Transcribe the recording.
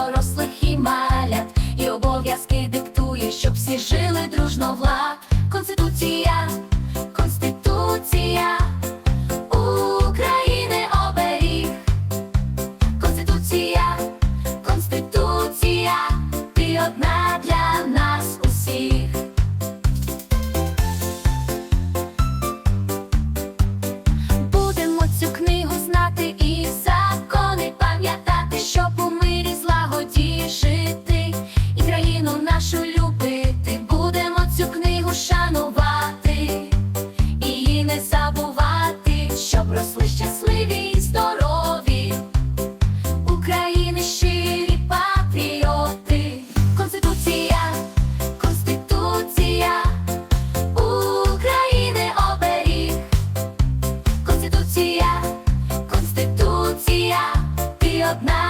дорослих і малят, і обов'язки диктує, щоб всі жили дружно вла. Конституція, Конституція, України оберіг, Конституція, Конституція, ти одна для. щасливі і здорові, України щирі патріоти, Конституція, Конституція, України оберіг, Конституція, Конституція, ти одна.